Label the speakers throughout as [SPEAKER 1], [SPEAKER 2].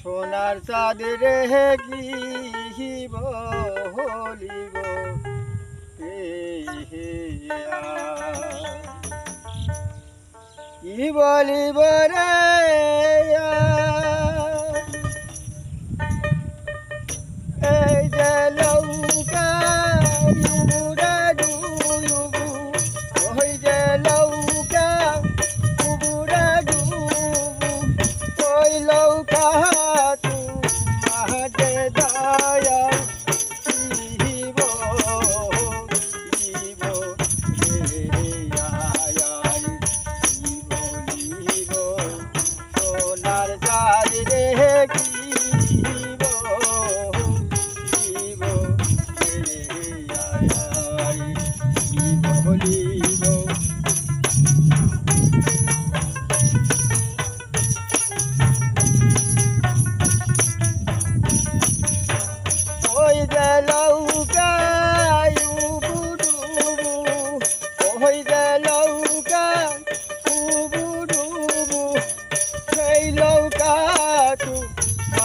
[SPEAKER 1] সোনার চাঁদ রেহে বলি গো কি বলি বরে এই যে লৌকা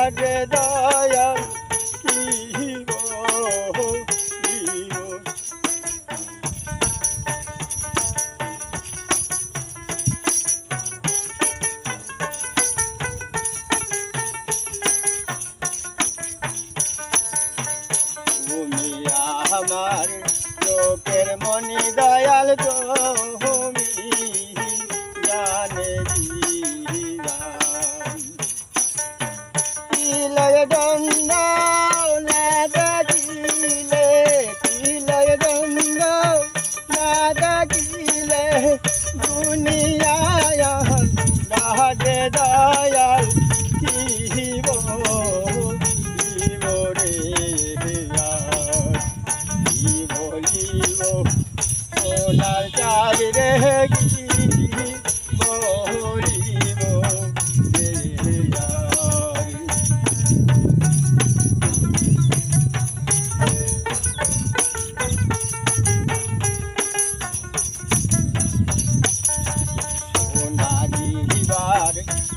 [SPEAKER 1] হরে দয়া আমার চোখের মনি দয়াল তুমি জানে দয়াল দিব দিব রে দিব দিব সোনার চাঁদ রে গিয়ে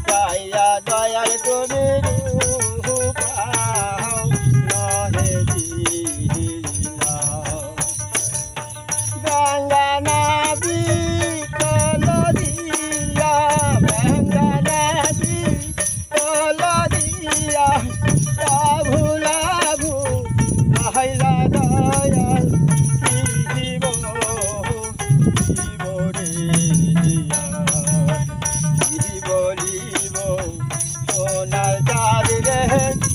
[SPEAKER 1] দয়া দয়াল তুমি प्यार रहे